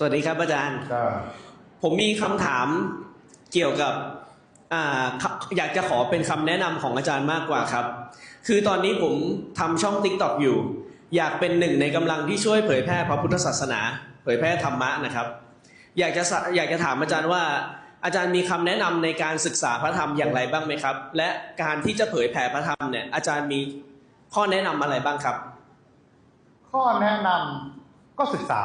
สวัสดีครับอาจารย์ก็ผมมีคำถามเกี่ยวกับอ่าครับอยากจะขอเป็นคำแนะนำของอาจารย์มากกว่าครับ คือตอนนี้ผมทำช่อง t ิ k t o k อยู่ อยากเป็นหนึ่งในกำลังที่ช่วยเผยแพร่พระพุทธศาสนา เผยแพร่ธรรมะนะครับ อยากจะสะอยากจะถามอาจารย์ว่า อาจารย์มีคำแนะนำในการศึกษาพระธรรมอย่างไรบ้างไหมครับ และการที่จะเผยแผ่พระธรรมเนี่ยอาจารย์มีข้อแนะนำอะไรบ้างครับ ข้อแนะนำก็ศึกษา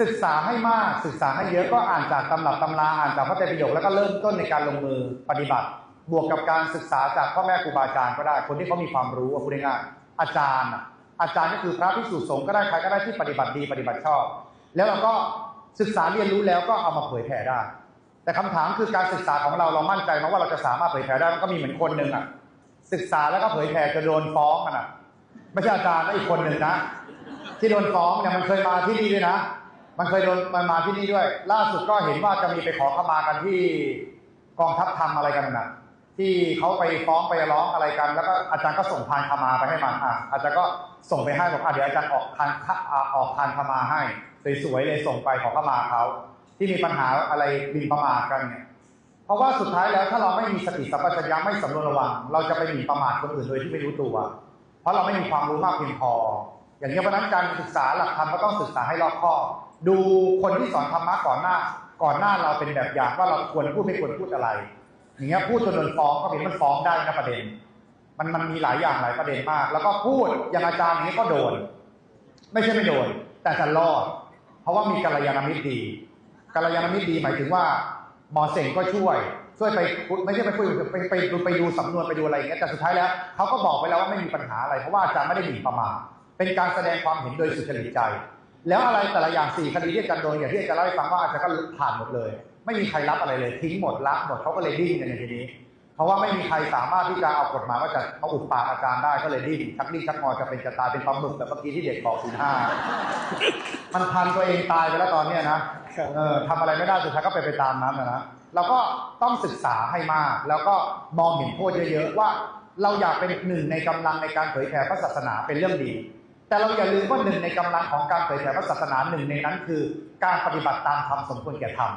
ศึกษาให้มากศึกษาให้เยอะก็อ่านจากตำรับตำราอ่านจากพระไตรปิฎกแล้วก็เริ่มต้นในการลงมือปฏิบัติ บวกกับการศึกษาจากพ่อแม่ครูบาอาจารย์ก็ได้คนที่เขามีความรู้พูดง่ายๆอาจารย์ อาจารย์ก็คือพระภิกษุสงฆ์ก็ได้ใครก็ได้ที่ปฏิบัติดีปฏิบัติชอบ แล้วเราก็ศึกษาเรียนรู้แล้วก็เอามาเผยแผ่ได้ แต่คำถามคือการศึกษาของเราเรามั่นใจไหมว่าเราจะสามารถเผยแผ่ได้มันก็มีเหมือนคนหนึ่งอะศึกษาแล้วก็เผยแผ่จะโดนฟ้องอะไม่ใช่อาจารย์นะอีกคนหนึ่งนะที่โดนฟ้องเนี่ยมันเคยมาที่นี่ด้วยนะ มันเคยโดนมันมาที่นี่ด้วย ล่าสุดก็เห็นว่าจะมีไปขอขมากันที่กองทัพทำอะไรกันน่ะที่เขาไปฟ้องไปร้องอะไรกัน แล้วก็อาจารย์ก็ส่งพานขมาไปให้มันอะอาจารย์ก็ส่งไปให้บอกอะเดี๋ยวอาจารย์ออกพานอออกพานขมาให้สวยๆเลยส่งไปขอขมาเขาที่มีปัญหาอะไรบินประมาทกันเนี่ยเพราะว่าสุดท้ายแล้วถ้าเราไม่มีสติสัมปชัญญะไม่สำรวมระวัง เราจะไปหมิ่นประมาทคนอื่นโดยที่ไม่รู้ตัว เพราะเราไม่มีความรู้มากเพียงพอ อย่างนี้เพราะนั้นการศึกษาหลักธรรมก็ต้องศึกษาให้รอบคอบ ดูคนที่สอนธรรมะก่อนหน้า ก่อนหน้าเราเป็นแบบอย่างว่าเราควรพูดไม่ควรพูดอะไร อย่างเงี้ยพูดจนโดนฟ้องก็เป็นมันฟ้องได้นะประเด็น มันมันมีหลายอย่างหลายประเด็นมาก แล้วก็พูดอย่างอาจารย์อย่างนี้ก็โดน ไม่ใช่ไม่โดน แต่จะรอด เพราะว่ามีกัลยาณมิตรดีกัลยาณมิตรดีหมายถึงว่าหมอเสงก็ช่วยช่วยไปไม่ใช่ไปคุยไปไปไปดูสำนวนไปดูอะไรอย่างเงี้ยแต่สุดท้ายแล้วเขาก็บอกไปแล้วว่าไม่มีปัญหาอะไรเพราะว่าอาจารย์ไม่ได้หมิ่นประมาทเป็นการแสดงความเห็นโดยสุจริตใจ แล้วอะไรแต่ละอย่างสี่คดีที่อาจารย์โดนอย่างที่อาจารย์เล่าให้ฟังว่าอาจารย์ก็ผ่านหมดเลย ไม่มีใครรับอะไรเลย ทิ้งหมดละหมดเขาก็เลยดิ้นกันในทีนี้ เพราะว่าไม่มีใครสามารถที่จะเอากฎหมายว่าจะมาอุดปากอาจารย์ได้ก็เลยดิ้นชักดิ้นชักงอจะเป็นจะตายเป็นปลาหมึกแบบเมื่อกี้ที่เด็กบอกศูนย์ห้ามันพันตัวเองตายไปแล้วตอนเนี้ยนะครับเออทำอะไรไม่ได้สุดท้ายก็ไปนไปตามนั้นนะนะเราก็ต้องศึกษาให้มาก แล้วก็มองเห็นโทษเยอะๆว่า เราอยากเป็นหนึ่งในกำลังในการเผยแผ่พระศาสนาเป็นเรื่องดี แต่เราอย่าลืมว่าหนึ่งในกำลังของการเผยแผ่พระศาสนาหนึ่งในนั้นคือ การปฏิบัติตามธรรมสมควรแก่ธรรม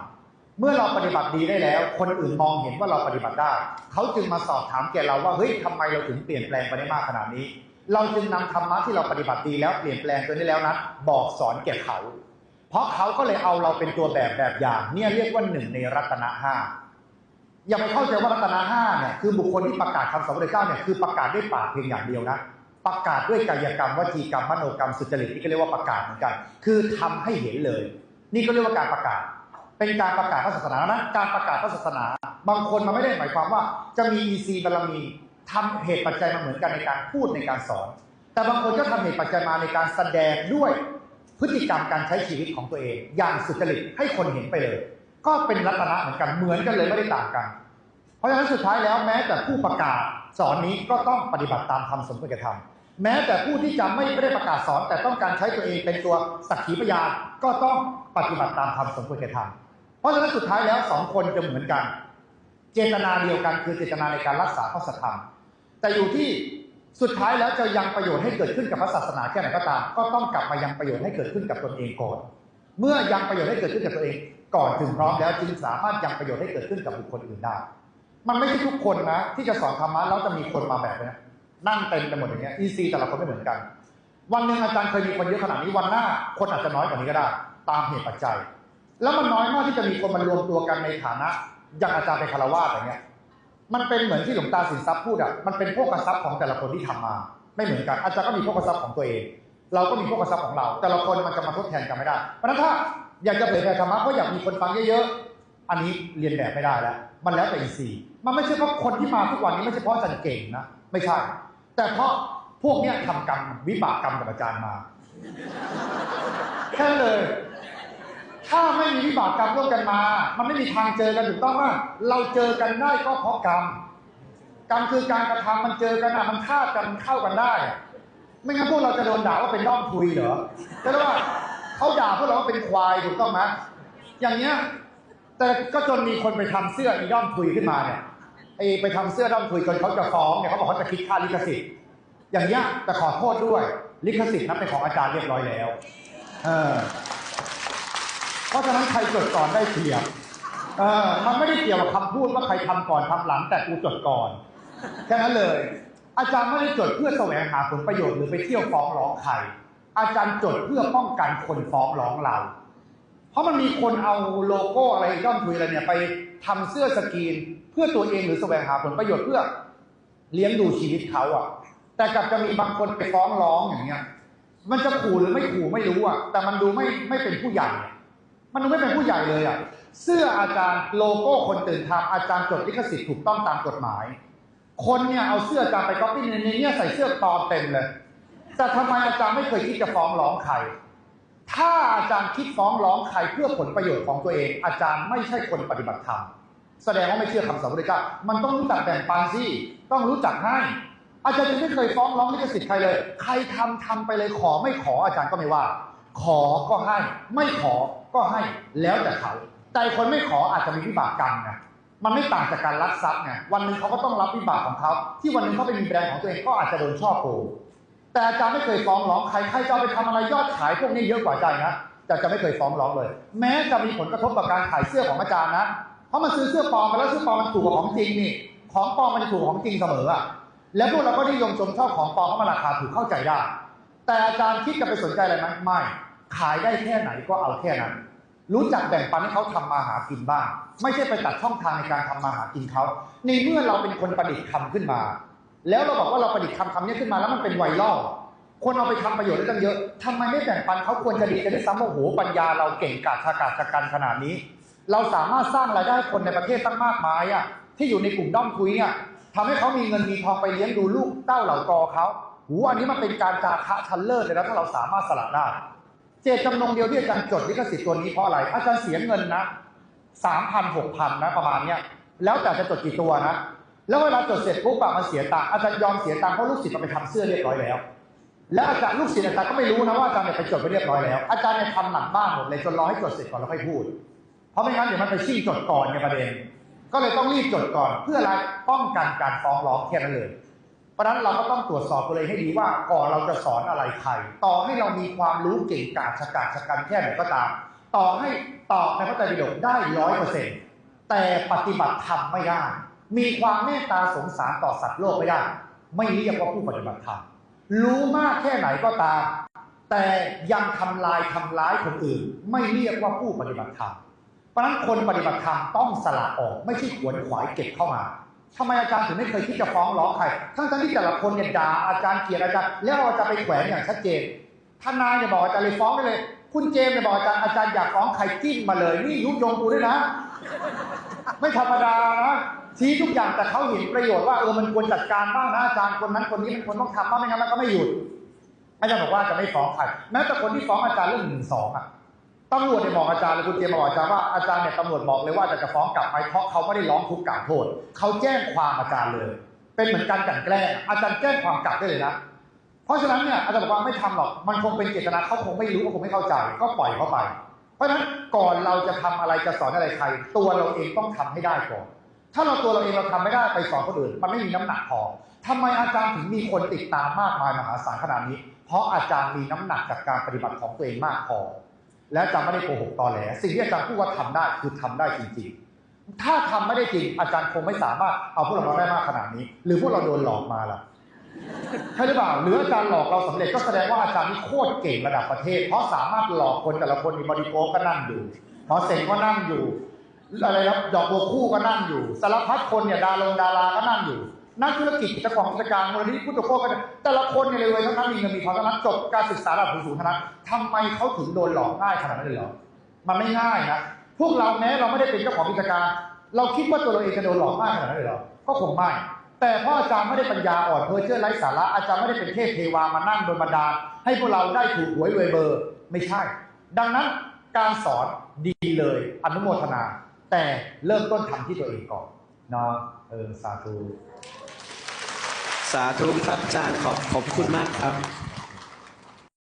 เมื่อเราปฏิบัติดีได้แล้ว คนอื่นมองเห็นว่าเราปฏิบัติได้ เขาจึงมาสอบถามแก่เราว่าเฮ้ยทำไมเราถึงเปลี่ยนแปลงไปได้มากขนาดนี้ เราจึงนำธรรมะที่เราปฏิบัติดีแล้วเปลี่ยนแปลงตัวนี้แล้วนั้นบอกสอนแก่เขา เพราะเขาก็เลยเอาเราเป็นตัวแบบแบบอย่าง เนี่ยเรียกว่าหนึ่งในรัตนะห้าอย่าไปเข้าใจว่ารัตนะห้าเนี่ยคือบุคคลที่ประกาศคำสอนพระเจ้าเนี่ยคือประกาศด้วยปากเพียงอย่างเดียวนะ ประกาศด้วยกายกรรมวจีกรรมมโนกรรมสุจริตนี่ก็เรียกว่าประกาศเหมือนกัน คือทำให้เห็นเลย นี่ก็เรียกว่าการประกาศ เป็นการประกาศพระศาสนานะการประกาศพระศาสนา บางคนมันไม่ได้หมายความว่า จะมีอีซีบารมีทำเหตุปัจจัยมาเหมือนกันในการพูดในการสอน แต่บางคนก็ทำเหตุปัจจัยมาในการแสดงด้วยพฤติกรรมการใช้ชีวิตของตัวเอง อย่างสุจริตให้คนเห็นไปเลย ก็เป็นรัตนะเหมือนกันเหมือนกันเลยไม่ได้ต่างกัน เพราะฉะนั้นสุดท้ายแล้วแม้แต่ผู้ประกาศสอนนี้ก็ต้องปฏิบัติตามธรรมสมควรแก่ธรรม แม้แต่ผู้ที่จะไม่ได้ประกาศสอนแต่ต้องการใช้ตัวเองเป็นตัวสักขีพยานก็ต้องปฏิบัติตามธรรมสมควรแก่ธรรมเพราะฉะนั้นสุดท้ายแล้วสองคนจะเหมือนกัน เจตนาเดียวกันคือเจตนาในการรักษาพระสัธรรม แต่อยู่ที่สุดท้ายแล้วจะยังประโยชน์ให้เกิดขึ้นกับพระศาสนาแค่ไหนก็ตาม ก็ต้องกลับมายังประโยชน์ให้เกิดขึ้นกับตนเองก่อน เมื่อยังประโยชน์ให้เกิดขึ้นกับตัวเองก่อนถึงพร้อมแล้วจึงสามารถยังประโยชน์ให้เกิดขึ้นกับบุคคลอื่นได้ มันไม่ใช่ทุกคนนะที่จะสอนธรรมะแล้วจะมีคนมาแบบนี้ นั่งเต็มไปหมดอย่างเงี้ยอีซีแต่ละคนไม่เหมือนกัน วันหนึ่งอาจารย์เคยมีคนเยอะขนาดนี้วันหน้า คนอาจจะน้อยกว่านี้ก็ได้ ตามเหตุปัจจัย แล้วมันน้อยมากที่จะมีคนมารวมตัวกันในฐานะอย่างอาจารย์เป็นคารวาสอย่างเงี้ยมันเป็นเหมือนที่หลวงตาสินทรัพย์พูดอะมันเป็นพวกกระซับของแต่ละคนที่ทำมา ไม่เหมือนกัน อาจารย์ก็มีพวกกระซับของตัวเอง เราก็มีพวกกระซับของเรา แต่ละคนมันจะมาทดแทนกันไม่ได้ เพราะฉะนั้นถ้าอยากจะเผยแผ่ธรรมะเพราะอยากมีคนฟังเยอะๆอันนี้เรียนแบบไม่ได้แล้ว มันแล้วแต่อีซีมันไม่ใช่เพราะคนที่มาทุกวันนี้ไม่ใช่เพราะอาจารย์เก่งนะ ไม่ใช่ แต่เพราะพวกเนี้ยทำกรรมวิบากกรรมกับอาจารย์มา แค่นั้นเลย ถ้าไม่มีวิบากกรรมร่วมกันมา มันไม่มีทางเจอกันถูกต้องว่าเราเจอกันได้ก็เพราะกรรมกรรมคือการกระทำมันเจอกันอะมันฆ่ากันเข้ากันได้ ไม่งั้นพวกเราจะโดนด่าว่าเป็นด้อมทุยเหรอใช่ว่าเขาด่าพวกเราว่าเป็นควายถูกต้องไหมอย่างเงี้ยแต่ก็จนมีคนไปทำเสื้ออีด้อมทุยขึ้นมาเนี่ย ไอไปทำเสื้อด้อมทุยจนเขาจะฟ้องเนี่ยเขาบอกเขาจะคิดค่าลิขสิทธิ์ อย่างเงี้ยแต่ขอโทษด้วยลิขสิทธิ์นั้นเป็นของอาจารย์เรียบร้อยแล้ว เออ เพราะฉะนั้นใครจดก่อนได้เปรียบเออมันไม่ได้เกี่ยวกับคำพูดว่าใครทำก่อนทำหลังแต่กูจดก่อนแค่นั้นเลย อาจารย์ไม่ได้จดเพื่อแสวงหาผลประโยชน์หรือไปเที่ยวฟ้องร้องใครอาจารย์จดเพื่อป้องกันคนฟ้องร้องเรา เพราะมันมีคนเอาโลโก้อะไรย่อมทุยอะไรเนี่ยไปทำเสื้อสกรีนเพื่อตัวเองหรือแสวงหาผลประโยชน์เพื่อเลี้ยงดูชีวิตเขาอะ แต่กลับจะมีบางคนไปฟ้องร้องอย่างเงี้ย มันจะขู่หรือไม่ขู่ไม่รู้อะ แต่มันดูไม่ไม่เป็นผู้ใหญ่ มันดูไม่เป็นผู้ใหญ่เลยอะ เสื้ออาจารย์โลโก้คนตื่นทำอาจารย์จดลิขสิทธิ์ถูกต้องตามกฎหมาย คนเนี่ยเอาเสื้ออาจารย์ไปก๊อปปี้ในนี้ใส่เสื้อปลอมเต็มเลย แต่ทำไมอาจารย์ไม่เคยคิดจะฟ้องร้องใคร ถ้าอาจารย์คิดฟ้องร้องใครเพื่อผลประโยชน์ของตัวเอง อาจารย์ไม่ใช่คนปฏิบัติธรรมแสดงว่าไม่เชื่อคำสอนพระพุทธเจ้ามันต้องรู้จักแบ่งปันสิต้องรู้จักให้ อาจารย์ยังไม่เคยฟ้องร้องลิขสิทธิ์ใครเลย ใครทำทำไปเลยขอไม่ขออาจารย์ก็ไม่ว่า ขอก็ให้ ไม่ขอก็ให้แล้วแต่เขาแต่คนไม่ขออาจจะมีวิบากกรรมไงมันไม่ต่างจากการลักทรัพย์ไงวันหนึ่งเขาก็ต้องรับวิบากของเขาที่วันหนึ่งเขาไปมีแบรนด์ของตัวเองก็อาจจะโดนช่อโกง แต่อาจารย์ไม่เคยฟ้องร้องใครใครจะไปทำอะไรยอดขายพวกนี้เยอะกว่าอาจารย์นะแต่จะไม่เคยฟ้องร้องเลย แม้จะมีผลกระทบกับการขายเสื้อของอาจารย์นะเพราะมันซื้อเสื้อปลอมไปแล้วเสื้อปลอมมันถูกกว่าของจริงนี่ ของปลอมมันจะถูกของจริงเสมออะแล้วพวกเราก็นิยมชมชอบของปลอมเพราะมันราคาถูกเข้าใจได้ แต่อาจารย์คิดจะไปสนใจอะไรไหมไม่ ขายได้แค่ไหนก็เอาแค่นั้น รู้จักแบ่งปันให้เขาทำมาหากินบ้าง ไม่ใช่ไปตัดช่องทางในการทำมาหากินเขาในเมื่อเราเป็นคนประดิษฐ์คำขึ้นมา แล้วเราบอกว่าเราประดิษฐ์คำคำนี้ขึ้นมาแล้วมันเป็นไวรัลคนเอาไปทำประโยชน์ได้ตั้งเยอะทำไมไม่แบ่งปันเขาควรจะดีกันได้ซ้ำว่าโอ้โหปัญญาเราเก่งกาจชากาจชะกันขนาดนี้ เราสามารถสร้างรายได้ให้คนในประเทศตั้งมากมายอะที่อยู่ในกลุ่มด้อมคุยเนี่ยทำให้เขามีเงินมีทองไปเลี้ยงดูลูกเต้าเหล่ากอเขาหูอันนี้มันเป็นการจาคะชั้นเลิศเลยนะถ้าเราสามารถสละได้ เจตจำนงเดียวที่อาจารย์จดลิขสิทธิ์ตัวนี้เพราะอะไรอาจารย์เสียเงินนะสามพันหกพันนะประมาณเนี้ยแล้วแต่จะจดกี่ตัวนะ แล้วเวลาจดเสร็จปุ๊บอะมันเสียตังค์อาจารย์ยอมเสียตังค์เพราะลูกศิษย์เอาไปทำเสื้อเรียบร้อยแล้ว แล้วอาจารย์ลูกศิษย์อาจารย์ก็ไม่รู้นะว่าอาจารย์เนี่ยไปจดไปเรียบร้อยแล้ว อาจารย์เนี่ยทำหนักบ้างหมดเลยจนรอให้จดเสร็จก่อนแล้วค่อยพูด เพราะไม่งั้นเดี๋ยวมันไปชิ่งจดก่อนไงประเด็น ก็เลยต้องรีบจดก่อนเพื่ออะไรป้องกันการฟ้องร้องแค่นั้นเลย เพราะนั้นเราก็ต้องตรวจสอบตัวเองให้ดีว่าก่อนเราจะสอนอะไรใคร ต่อให้เรามีความรู้เก่งกาจฉกาจชะกันแค่ไหนก็ตาม ต่อให้ตอบในพระไตรปิฎกได้ร้อยเปอร์เซ็นต์แต่ปฏิบัติธรรมไม่ได้ มีความเมตตาสงสารต่อสัตว์โลกไม่ได้ ไม่เรียกว่าผู้ปฏิบัติธรรมรู้มากแค่ไหนก็ตาม แต่ยังทำลายทำร้ายคนอื่น ไม่เรียกว่าผู้ปฏิบัติธรรมเพราะฉะนั้นคนปฏิบัติธรรมต้องสละออกไม่ใช่ขวนขวายเก็บเข้ามาทำไมอาจารย์ถึงไม่เคยคิดจะฟ้องร้องใครทั้งที่แต่ละคนเนี่ยด่าอาจารย์เกลียดอาจารย์แล้วเราจะไปแขวนอย่างชัดเจนทนายเนี่ยบอกอาจารย์เลยฟ้องได้เลย คุณเจมเนี่ยบอกอาจารย์อาจารย์อยากฟ้องใครจิ้มมาเลย นี่ยุยงกูด้วยนะ ไม่ธรรมดานะ ชี้ทุกอย่างแต่เขาเห็นประโยชน์ว่าเออมันควรจัดการบ้างนะอาจารย์คนนั้นคนนี้มันควรต้องทำบ้างไม่งั้นมันก็ไม่หยุดอาจารย์บอกว่าจะไม่ฟ้องใครแม้แต่คนที่ฟ้องอาจารย์เรื่องหนึ่งสองอะตำรวจเนี่ยบอกอาจารย์เลยคุณเจมบอกอาจารย์ว่าอาจารย์เนี่ยตำรวจบอกเลยว่าจะจะฟ้องกลับไหมเพราะเขาไม่ได้ร้องทุกข์กล่าวโทษเขาแจ้งความอาจารย์เลย เป็นเหมือนการกันแกล้งอาจารย์แจ้งความกลับได้เลยนะเพราะฉะนั้นเนี่ยอาจารย์บอกว่าไม่ทำหรอกมันคงเป็นเจตนาเขาคงไม่รู้เขาคงไม่เข้าใจก็ปล่อยเขาไป เพราะฉะนั้นก่อนเราจะทำอะไรจะสอนอะไรใคร ตัวเราเองต้องทำให้ได้ก่อน ถ้าเราตัวเราเองเราทำไม่ได้ไปสอนคนอื่น มันไม่มีน้ำหนักพอทำไมอาจารย์ถึงมีคนติดตามมากมายมหาศาลขนาดนี้ เพราะอาจารย์มีน้ำหนักจากการปฏิบัติของตัวเองมากพอ และอาจารย์ไม่ได้โกหกตอแหลสิ่งที่อาจารย์พูดว่าทำได้คือทำได้จริงๆ ถ้าทำไม่ได้จริง อาจารย์คงไม่สามารถเอาพวกเรามาได้มากขนาดนี้ หรือพวกเราโดนหลอกมาล่ะใช่หรือเปล่าหรืออาจารย์หลอกเราสำเร็จก็แสดงว่าอาจารย์นี่โคตรเก่งระดับประเทศ เพราะสามารถหลอกคนแต่ละคนมีบริโภคก็นั่งอยู่หมอเสงก็นั่งอยู่ อะไรครับดอกบัวคู่ก็นั่งอยู่ สารพัดคนเนี่ยดารงดาราก็นั่งอยู่ นักธุรกิจเจ้าของกิจการมูลนิธิพุทธโคก็แต่ละคนเนี่ยเลยทั้งนั้นมีเงินมีทองทั้งนั้นจบการศึกษาระดับสูงทั้งนั้นทำไมเขาถึงโดนหลอกง่ายขนาดนั้นเลยหรอมันไม่ง่ายนะพวกเราแม้เราไม่ได้เป็นเจ้าของกิจการ เราคิดว่าตัวเราเองจะโดนหลอกมากขนาดนั้นเลยหรอก็คงไม่แต่พราะอาจารย์ไม่ได้ปัญญาอ่อนเพอเชื่อไร้สาระอาจารย์ไม่ได้เป็นเทพเทวามานั่งโดนบันดาลให้พวกเราได้ถูกหวยรวยเบอร์ ไม่ใช่ ดังนั้นการสอนดีเลยอนุโมทนา แต่เริ่มต้นทำที่ตัวเองก่อนเนาะเออสาธุสาธุครับอาจารย์ขอบขอบคุณมากครับ